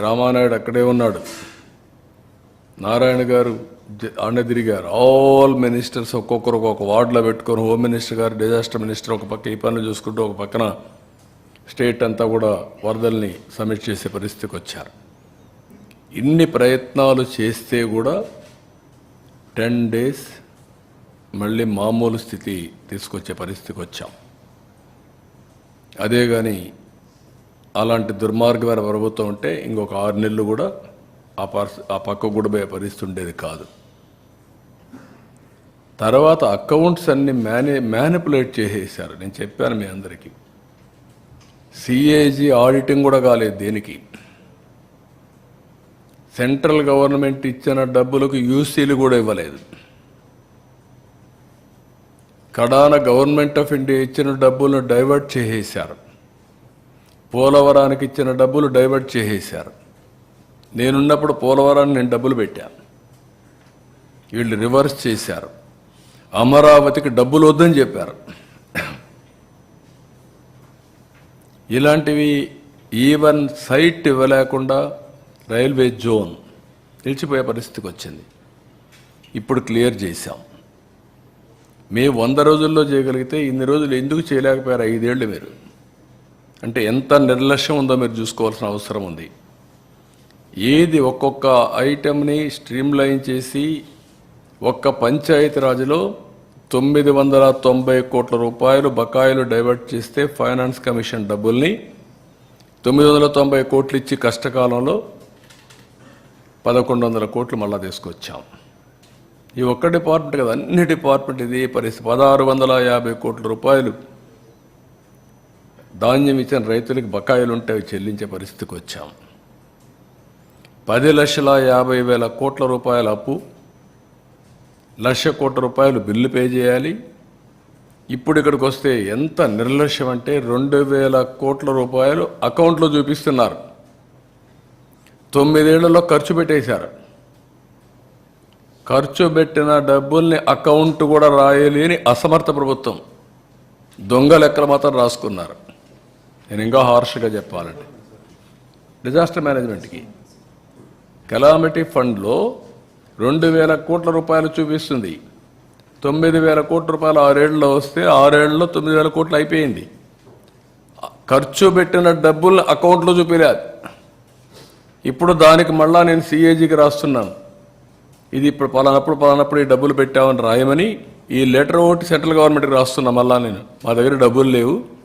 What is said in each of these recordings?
రామానాయుడు అక్కడే ఉన్నాడు. నారాయణ గారు జ- ఆడ తిరిగారు. ఆల్ మినిస్టర్స్ ఒక్కొక్కరు ఒక్కొక్క వార్డులో పెట్టుకొని హోమ్ మినిస్టర్ గారు డిజాస్టర్ మినిస్టర్ ఒక పక్క ఈ పనులు చూసుకుంటూ ఒక పక్కన స్టేట్ అంతా కూడా వరదల్ని సబ్మిట్ చేసే పరిస్థితికి వచ్చారు. ఇన్ని ప్రయత్నాలు చేస్తే కూడా టెన్ డేస్ మళ్ళీ మామూలు స్థితి తీసుకొచ్చే పరిస్థితికి వచ్చాం. అదే కానీ అలాంటి దుర్మార్గమైన ప్రభుత్వం ఉంటే ఇంకొక ఆరు నెలలు కూడా ఆ పర్స్ ఆ పక్క కూడా పోయే పరిస్థితి ఉండేది కాదు. తర్వాత అకౌంట్స్ అన్ని మేనే మ్యానిపులేట్ చేసేసారు నేను చెప్పాను మీ అందరికీ. సిఏజీ ఆడిటింగ్ కూడా కాలేదు దేనికి. సెంట్రల్ గవర్నమెంట్ ఇచ్చిన డబ్బులకు యూసీలు కూడా ఇవ్వలేదు. కడాన గవర్నమెంట్ ఆఫ్ ఇండియా ఇచ్చిన డబ్బులను డైవర్ట్ చేసేసారు పోలవరానికి ఇచ్చిన డబ్బులు డైవర్ట్ చేసేశారు. నేనున్నప్పుడు పోలవరాన్ని నేను డబ్బులు పెట్టాను వీళ్ళు రివర్స్ చేశారు. అమరావతికి డబ్బులు వద్దని చెప్పారు. ఇలాంటివి ఈవెన్ సైట్ ఇవ్వలేకుండా రైల్వే జోన్ నిలిచిపోయే పరిస్థితికి వచ్చింది. ఇప్పుడు క్లియర్ చేశాం. మేము వంద రోజుల్లో చేయగలిగితే ఇన్ని రోజులు ఎందుకు చేయలేకపోయారు? ఐదేళ్ళు మీరు. అంటే ఎంత నిర్లక్ష్యం ఉందో మీరు చూసుకోవాల్సిన అవసరం ఉంది. ఏది ఒక్కొక్క ఐటెంని స్ట్రీమ్లైన్ చేసి ఒక్క పంచాయతీ రాజులో తొమ్మిది వందల తొంభై కోట్ల రూపాయలు బకాయిలు డైవర్ట్ చేస్తే ఫైనాన్స్ కమిషన్ డబ్బుల్ని తొమ్మిది వందల తొంభై కోట్లు ఇచ్చి కష్టకాలంలో పదకొండు వందల కోట్లు మళ్ళా తీసుకొచ్చాం. ఈ ఒక్క డిపార్ట్మెంట్ కదా అన్ని డిపార్ట్మెంట్ ఇది పరిస్థితి. పదహారు వందల యాభై కోట్ల రూపాయలు ధాన్యం ఇచ్చిన రైతులకు బకాయిలు ఉంటే అవి చెల్లించే పరిస్థితికి వచ్చాం పది లక్షల యాభై వేల కోట్ల రూపాయల అప్పు లక్ష కోట్ల రూపాయలు బిల్లు పే చేయాలి. ఇప్పుడు ఇక్కడికి వస్తే ఎంత నిర్లక్ష్యం అంటే రెండు వేల కోట్ల రూపాయలు అకౌంట్లో చూపిస్తున్నారు. తొమ్మిదేళ్ళలో ఖర్చు పెట్టేశారు. ఖర్చు పెట్టిన డబ్బుల్ని అకౌంట్ కూడా రాయలేని అసమర్థ ప్రభుత్వం. దొంగ లెక్కలు మాత్రం రాసుకున్నారు. నేను ఇంకా హార్ష్గా చెప్పాలంటే. డిజాస్టర్ మేనేజ్మెంట్కి కెలామిటీ ఫండ్లో రెండు వేల కోట్ల రూపాయలు చూపిస్తుంది. తొమ్మిది వేల కోట్ల రూపాయలు ఆరేళ్ళలో వస్తే ఆరేళ్ళలో తొమ్మిది వేల కోట్లు అయిపోయింది. ఖర్చు పెట్టిన డబ్బులు అకౌంట్లో చూపిలేదు ఇప్పుడు దానికి మళ్ళా నేను సిఏజీకి రాస్తున్నాను. ఇది ఇప్పుడు పలానప్పుడు పలానప్పుడు ఈ డబ్బులు పెట్టామని రాయమని ఈ లెటర్ ఒకటి సెంట్రల్ గవర్నమెంట్కి రాస్తున్నా మళ్ళా నేను. మా దగ్గర డబ్బులు లేవు.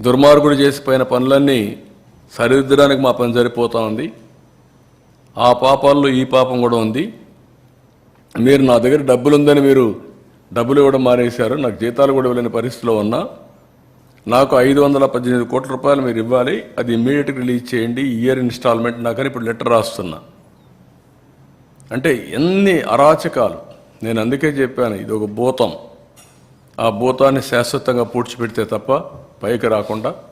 దుర్మార్గుడు చేసిపోయిన పనులన్నీ సరిదిద్దడానికి మా పని సరిపోతా ఉంది. ఆ పాపాల్లో ఈ పాపం కూడా ఉంది. మీరు నా దగ్గర డబ్బులు ఉందని మీరు డబ్బులు ఇవ్వడం మానేశారు. నాకు జీతాలు కూడా ఇవ్వలేని పరిస్థితిలో ఉన్నా. నాకు ఐదు వందల పద్దెనిమిది కోట్ల రూపాయలు మీరు ఇవ్వాలి. అది ఇమ్మీడియట్గా రిలీజ్ చేయండి. ఇయర్ ఇన్స్టాల్మెంట్ నాకని ఇప్పుడు లెటర్ రాస్తున్నా. అంటే ఎన్ని అరాచకాలు. నేను అందుకే చెప్పాను ఇది ఒక భూతం. ఆ భూతాన్ని శాశ్వతంగా పూడ్చిపెడితే తప్ప పైకి రాకుండా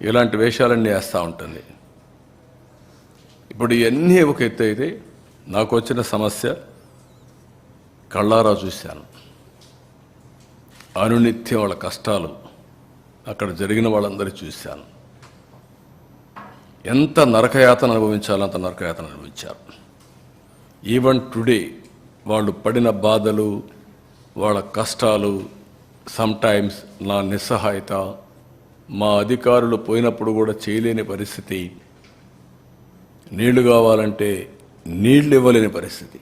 ఇలాంటి వేషాలన్నీ వేస్తూ ఉంటుంది. ఇప్పుడు ఇవన్నీ ఒక ఎత్తు అయితే నాకు వచ్చిన సమస్య కళ్ళారా చూశాను అనునిత్యం వాళ్ళ కష్టాలు అక్కడ జరిగిన వాళ్ళందరూ చూశాను. ఎంత నరకయాతన అనుభవించాలో అంత నరకయాతన అనుభవించారు. ఈవెన్ టుడే వాళ్ళు పడిన బాధలు వాళ్ళ కష్టాలు సమ్టైమ్స్ నా నిస్సహాయత మా అధికారులు పోయినప్పుడు కూడా చేయలేని పరిస్థితి. నీళ్ళు కావాలంటే నీళ్ళు ఇవ్వలేని పరిస్థితి.